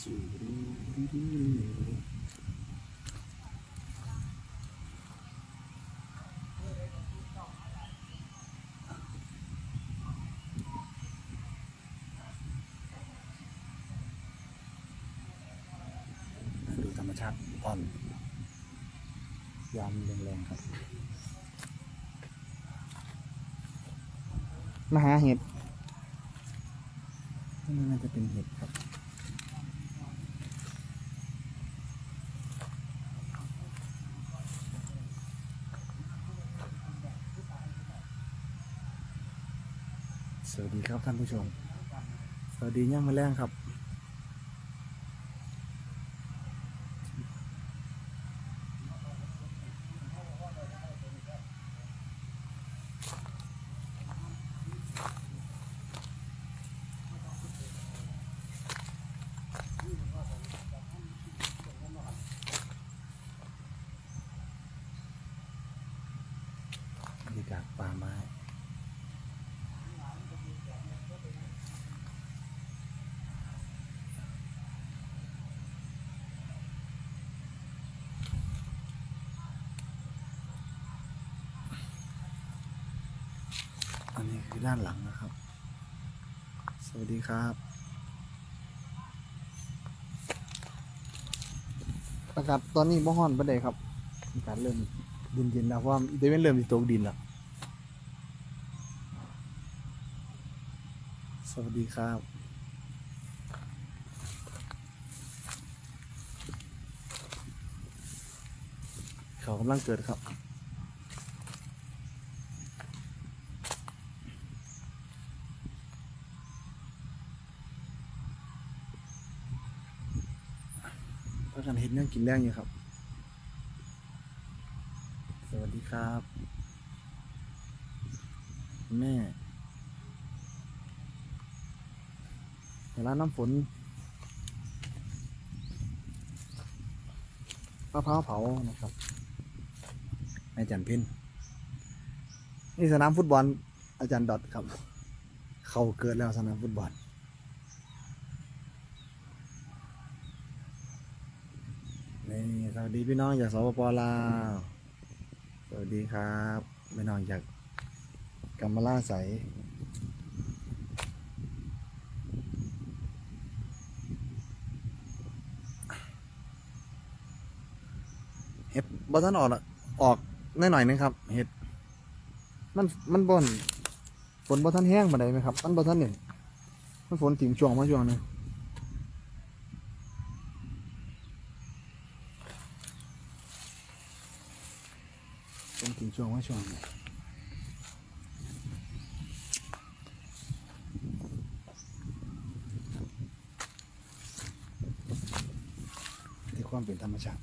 ดูธรรมชาติตอนยามแรงๆครับ มาหาเห็ดนี่น่าจะเป็นเห็ดครับ สวัสดีครับท่านผู้ชม สวัสดีย่างมาแรงครับบ อันนี้คือด้านหลังนะครับ สวัสดีครับ อากาศตอนนี้บ่ฮ้อนปานใดครับ อากาศเริ่มเย็นๆแล้วเพราะว่าเดเวนเริ่มสิตกดินแล้ว สวัสดีครับ เขากำลังเกิดครับ พากัน เห็นยังกินแรงอยู่ครับ สวัสดีครับ แม่เวลานน้ำฝนมะพร้าวเผานะครับอาจารย์พินนี่สนามฟุตบอลอาจารย์ดอทครับ เขาเกิดแล้วสนามฟุตบอล สวัสดีพี่น้องจากสปปลาวสวัสดีครับพี่น้องจากกัมมาลาใสเห็ดบอท่านออกออกน่อยหน่อยนะครับ เห็ด มันมันบนฝนบอท่านแห้งมาได้ไหมครับ มันบอท่านเนี่ยมันฝนถิ่มช่วงมาช่วงนึง เป็นถึงช่วงว่าช่วงนในความเป็นธรรมชาติ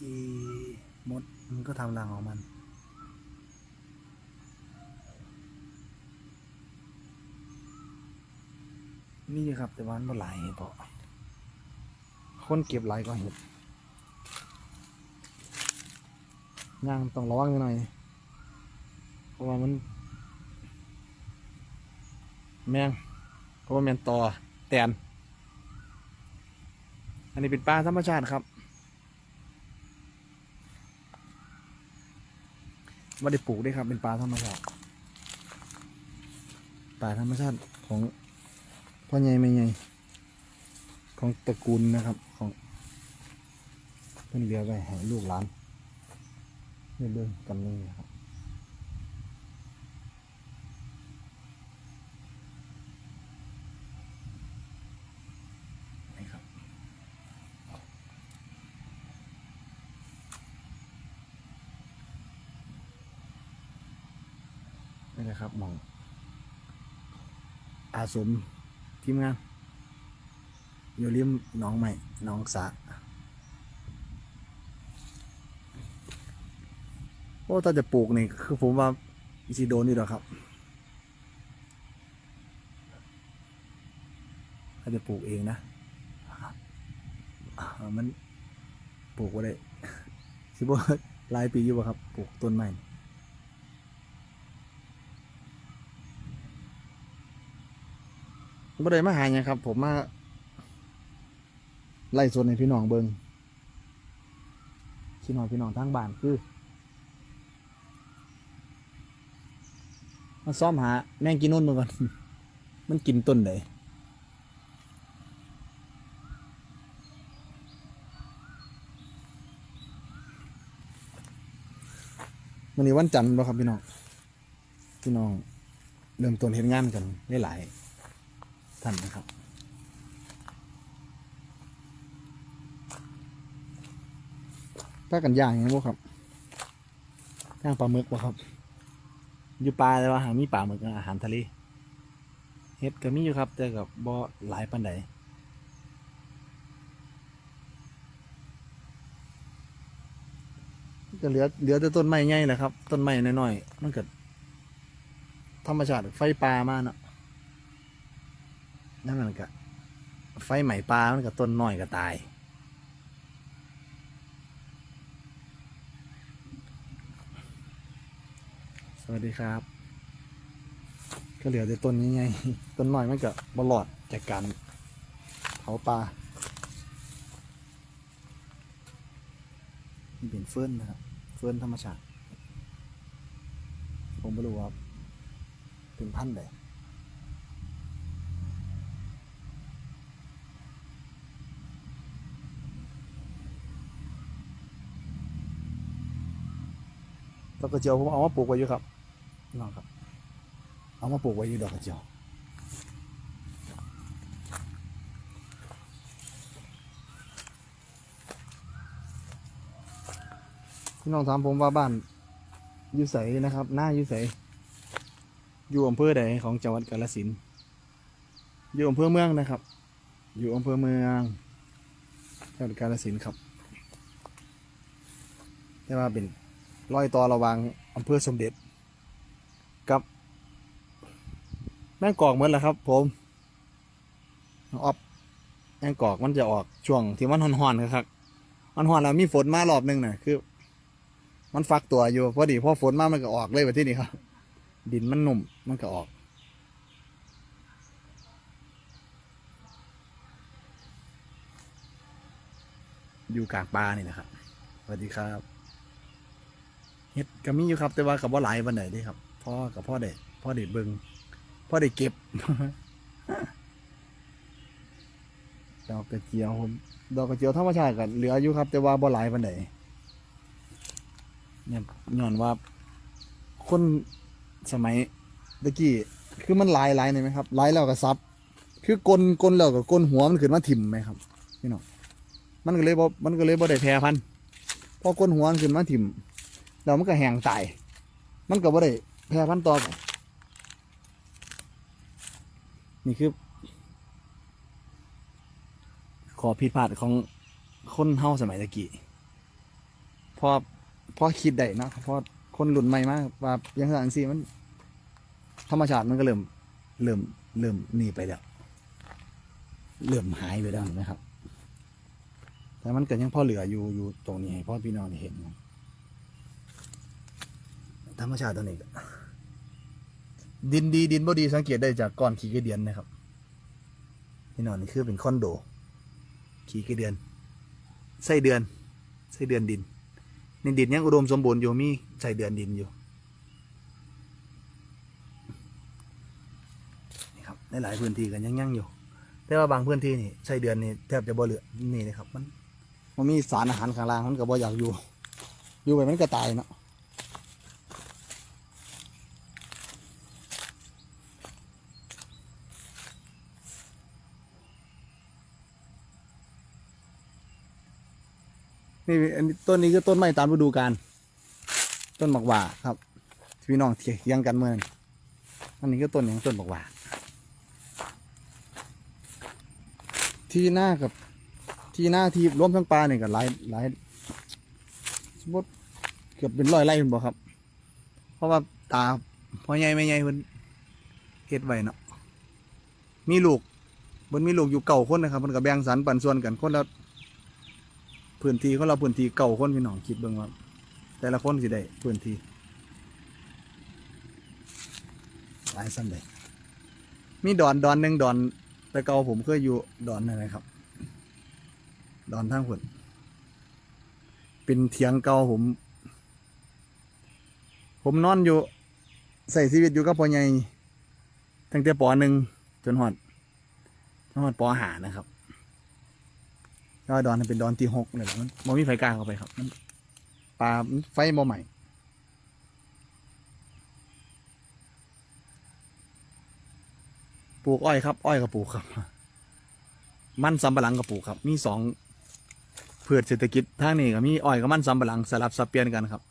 อีมดมันก็ทำรังของมันนี่ครับแต่ว่ามันหลายเห็ดเพาะคนเก็บหลายก็เห็ด ย่างต้องระวังหน่อยเพราะว่ามัน แมงเพราะว่าแมงตอแตน อันนี้เป็นปลาธรรมชาติครับไม่ได้ปลูกด้วยครับ เป็นปลาธรรมชาติปลาธรรมชาติของพ่อใหญ่แม่ใหญ่ของตระกูลนะครับ ของเพื่อนเลี้ยงไว้ให้ลูกหลาน เรื่อยๆกันนี่ครับนี่ครับนี่แหละครับหมองอาสมทีมงานอยู่ริมหนองใหม่หนองสา โอ้ถ้าจะปลูกนี่คือผมว่าอิซิโดนนี่หรอครับ ถ้าจะปลูกเองนะมันปลูกไ่ได้สิบ่หลายปีอยู่บ่ครับปลูกต้นไม้บ่ได้มาหาหยังครับ ผมมา ไล่สวนให้พี่น้องเบิงพี่น้องพี่น้องทางบ้านคือ มาซ้อมหาแมงกินนุ่นมาก่อน มันกินต้นไหนวันนี้วันจันทร์บ่ครับพี่น้อง พี่น้องเริ่มต้นเห็นงานกันได้หลายท่านนะครับ ถ้ากันย่างอย่างนี้บ่ครับย่างปลาหมึกบ่ครับ อยู่ปลาแต่ว่าหางมีปลาเหมึกอาหารทะเลเฮ็ดก็มีอยู่ครับ แต่กับบ่หลายปานใดก็เหลือเหลือแต่ต้นไม้ใหญ่แหละครับ ต้นไม้น้อยๆมันเก็ธรรมชาติไฟป่ามาเนาะนั่นมันก็ไฟใหม่ป่ามันก็ต้นน้อยก็ตาย สวัสดีครับ ก็เหลือแต่ต้นนี้ไง ต้นหน้อยมันก็บลอดจากการเผาปลาเป็นเฟิร์นนะครับ เฟิร์นธรรมชาติ ผมไม่รู้ว่าเป็นพันธุ์ใดดอกกระเจียวผมเอามาปลูกไว้อยู่ครับ น้องครับ เอามาปลูกไว้อยู่ดอกกระเจียวพี่น้องถามผมว่าบ้านยู่ใสนะครับหน้ายู่ใสอยู่อำเภอใดของจังหวัดกาฬสินอยู่อำเภอเมืองนะครับ อยู่อำเภอเมืองจังหวัดกาฬสินครับแต่ว่าเป็นรอยต่อระว่างอำเภอสมเด็จ กับ แม่งกอกเหมือนแหละครับ ผมอออฟแม่งกอกมันจะออกช่วงที่มันห่อนๆครับมันห่อนแล้วมีฝนมารอบหนึงน่ะคือ มันฟักตัวอยู่พอดีพอฝนมามันก็ออกเลยแบบที่นี่ครับ ดินมันนุ่มมันก็ออกอยู่กลางป่านี่นะครับสวัสดีครับเฮ็ดก็มีอยู่ครับ แต่ว่ากับว่าหลายวันไหนด้ครับพ่อกับพ่อเด็กพ่อเด็เบิง พ่อเด็เก็บดอกกระเจียวผมดอกกระเจียวธรรมชาติกันเหลืออยู่ครับ แต่ว่าบ่หลายวันไหนเนี่ยย้อนว่า คนสมัยตะกี้คือมันหลายหลายเลยไหมครับหลายแล้วก็ซับ คือกลนกลนแล้วก็กลนหัวมันขึ้นมาถิ่มไหมครับพี่น้องมันก็เลยบ่มันก็เลยบ่ได้แพร่พันธุ์พอกลนหัวมันขึ้นมาถิ่มแล้วมันก็แห้งตาย มันก็บ่ได้แพร่พันธุ์ต่อไป นี่คือ ขอผิดพลาดของคนเฮาสมัยตะกี้พอพอคิดได้เนาะพอคนรุ่นใหม่มาว่ายังสั่นสิมัน ธรรมชาติมันก็เริ่มเริ่มเริ่มหนีไปแล้วเริ่มหายไปแล้วนะครับ แต่มันก็ยังพ่อเหลืออยู่อยู่ตรงนี้ให้พ่อพี่น้องเห็นธรรมชาติตัวนี้ก็ ดินดีดินบ่ดีสังเกตได้จากก้อนขี้กระเดียนนะครับพี่นองนี่คือเป็นคอนโด ขี้กระเดือนไส้เดือนไส้เดือนดินในดินยังอุดมสมบูรณ์อยู่มีไส้เดือนดินอยู่นี่ครับในหลายพื้นที่กันยังยังอยู่ แต่ว่าบางพื้นที่นี่ไส้เดือนนี่แทบจะบ่เหลือนี่นะครับมันมันมีสารอาหารข้างล่างมันก็บ่อยากอยู่ อยู่ไปมันก็ตายเนาะ นี่อันนี้ต้นนี้ก็ต้นไม้ตามฤดูกาลต้นบักหว่าครับพี่น้องเถียงกันเมื่อนั้นอันนี้ก็ต้นอย่างต้นบักหว่าที่หน้ากับที่หน้าที่รวมทั้งปลาเนี่ยก็หลายหลายสมมติเกือบเป็นร้อยไร่คุณบอกครับ เพราะว่าตาพ่อใหญ่แม่ใหญ่เพิ่นเฮ็ดไว้เนาะมีลูกเพิ่นมีลูกอยู่เก่าคนนะครับเพิ่นก็แบ่งสรรปันส่วนกันคนละ พื้นที่คนละพื้นที่เก่าคนพี่น้องคิดเบิ่งว่าแต่ละคนสิได้พื้นที่หลายซ้ำเลยมีดอนดอนหนึ่งดอนแต่เก่าผมเคยอยู่ดอนนั่นะครับ ดอนทางผลเป็นเถียงเก่าผม ผมนอนอยู่ใส่ชีวิตอยู่กับพ่อใหญ่ตั้งแต่ปอหนึ่งจนหอดจนหอดปอหานะครับ ก็ดดอนเป็นดอนที่หกเลยแหละมันบ่มีไฟกล้าเข้าไปครับมันปลาไฟบ่ใหม่ปลูกอ้อยครับ อ้อยกับปลูกครับ มันสำปะหลังกับปลูกครับ มีสองเพืชเศรษฐกิจทางนี้ก็มีอ้อยกับมันสำปะหลังสลับสับเปลี่ยนกันครับ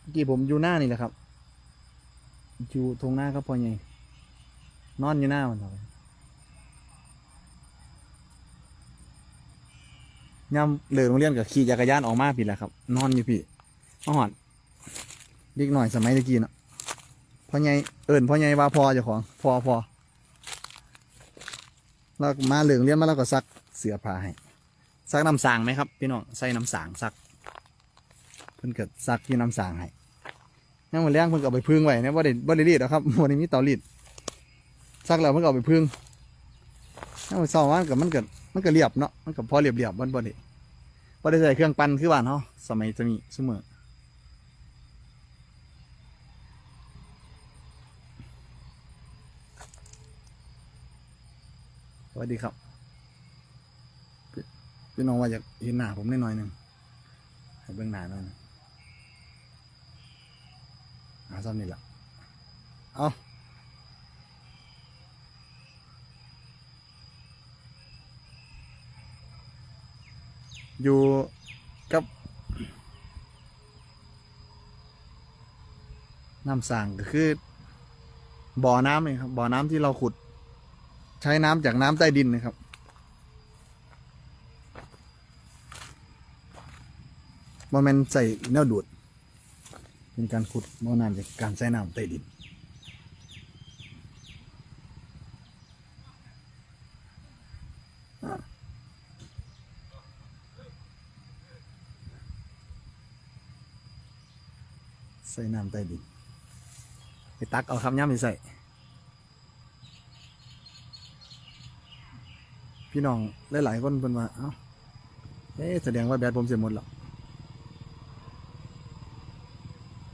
เมื่อกี้ผมอยู่หน้านี่แหละครับ อยู่ตรงหน้าครับพอใหญ่นอนอยู่หน้ามันครับ ย่ำเลิกโรงเรียนกับขี่จักรยานออกมาพี่แหละครับ นอนอยู่พี่มาหอดเด็กหน่อยสมัยตะกี้เนาะพ่อใหญ่เอิญพ่อใหญ่ว่าพอเจ้าของพอพอเรามาเหลืองเลี้ยนมาแล้วก็ซักเสื้อผ้าให้ซักน้ำสางไหมครับพี่น้องใส่น้ำสางซัก เพิ่นเกิดซักที่น้ำสางให้ยังมือแรงเพิ่นก็เอาไปพึ่งไว้เนี่ยว่าได้บ่ได้รีดหรอครับวันนี้มีเตารีดซักแล้วเพิ่นก็เอาไปพึ่งยังมือเศร้ามันกับมันเกิดมันก็เรียบเนาะมันก็พอเรียบเรียบมันบ่ได้ บ่ได้ใส่เครื่องปั่นคือบ้านเฮาสมัยจะมีเสมอสวัสดีครับพี่น้องว่าอยากเห็นหน้าผมนิดหน่อยหนึ่งให้เบื้องหน้าหน่อยหาซ้ำนี่แหละเอา อยู่กับน้ำสั่งก็คือ บ่อน้ำเองครับ บ่อน้ำที่เราขุด ใช้น้ำจากน้ำใต้ดินนะครับโมเมนใส่แนวดูด เป็นการขุดบ่อน้ำจากการใช้น้ำใต้ดิน ใส่น้ำใต้ดินไปตักเอาครับย่ำไปใส่ พี่น้องหลายๆคนเพิ่นว่าเอ้าเอ๊ะแสดงว่าแบตผมเสียหมดแล้ว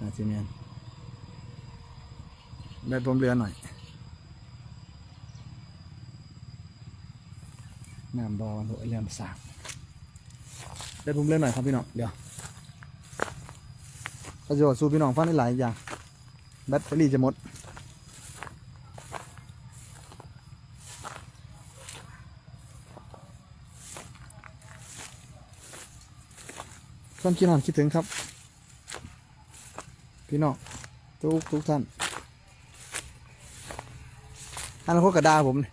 อาจจะแมนแบตผมเหลือหน่อยน้ำบอลเรียมสามแบตผมเหลือหน่อยครับพี่น้องเดี๋ยว ก็จะสู้พี่น้องฟังได้หลายอย่าง แบตเตอรี่จะหมด ความคิดหอนคิดถึงครับ พี่น้องทุกทุกท่านอันนั้นพวกกระดาผมนี่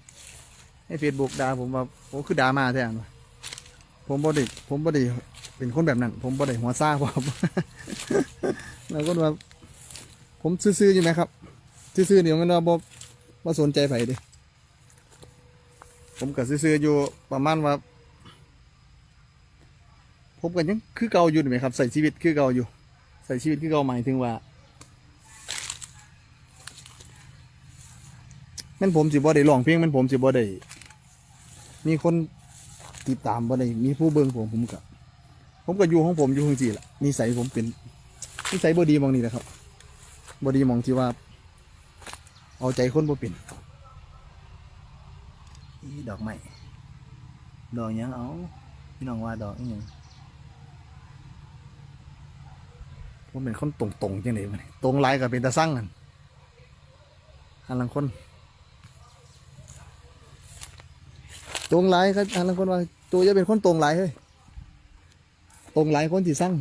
ให้เฟซบุ๊กด่าผมว่าโอ้คือด่ามาแท้ผมบ่ได้ผมบ่ได้ เป็นคนแบบนั้น ผมบ่ได้หัวซ่าผมแล้วก็ว่าผมซื่อๆอยู่ไหมครับ ซื่อๆเดี๋ยวมันว่าบ่บ่สนใจไผเดิผมก็ซื่อๆอยู่ประมาณว่า ผมก็ยังคือเก่าอยู่นี่ไหมครับใส่ชีวิตคือเก่าอยู่ ใส่ชีวิตคือเก่าหมายถึงว่าแมันผมสิบ่ได้ร้องเพลงแมันผมสิบ่ได้มีคนติดตามบ่ได้มีผู้เบิ่งผมผมก็ ผมก็อยู่ของผมอยู่จังซี่ล่ะนิสัยผมเป็นนิสัยบ่ดีมองนี่แหละครับบ่ดีมองที่ว่า เอาใจคนบ่เป็นดอกไม้ดอกยังเอาพี่น้องว่าดอกอีหยังผมเป็นคนตรงตรงๆจังเลยมันตรงไลกับเป็นตาสั่งกันอันลังคนตรงไลายครับอันลังคนว่าตัวจะเป็นคนตรงไลายเฮ้ย ตรงไลายคนที่สั่ง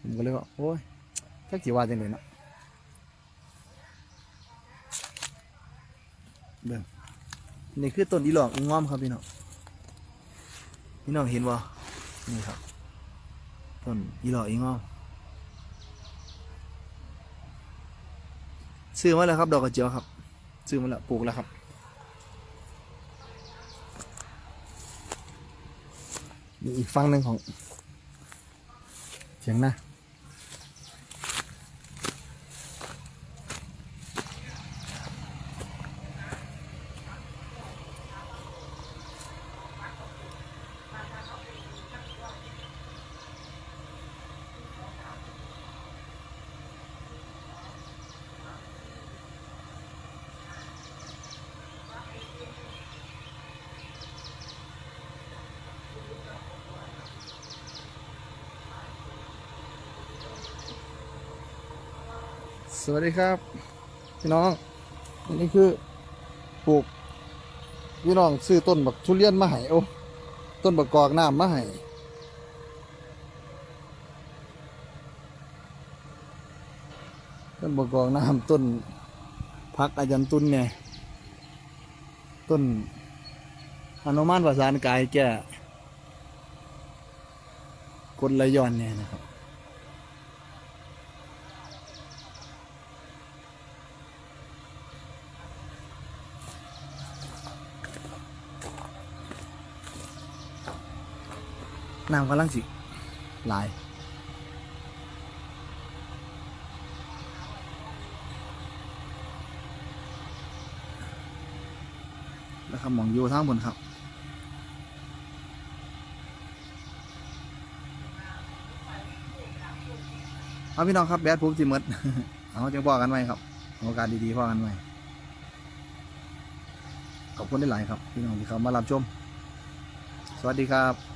ผมก็เลยว่าโอ้ยจักจีว่าจังเลยเนาะเบิ่งนี่คือต้นอีหลอกอีง้อมครับพี่น้องพี่น้องเห็นบ่นี่ครับต้นอีหล่ออีงอมซื้อมาแล้วครับ ดอกกระเจียวครับ ซื้อมาแล้วปลูกแล้วครับ นี่อีกฝั่งหนึ่งของเฉียงหน้า สวัสดีครับพี่น้องอันนี้คือปลูกพี่น้องซื้อต้นบักทุเรียนมาให้โอ้ต้นบักกอกน้ำมาให้ต้นบักกอกน้ำต้นพักอาจันตุนเนี่ยต้นอนุมานประสานกายแก่กลระย้อนเนี่ยนะครับ น้ำกำลังสิหลายแล้วครับหมองอยู่ทางบนครับเอาพี่น้องครับแบดผมสิมดเอาจะพอกันไว้ครับโอกาสดีๆพอกันไว้ขอบคุณได้หลายครับ พี่น้องที่เข้ามารับชม สวัสดีครับ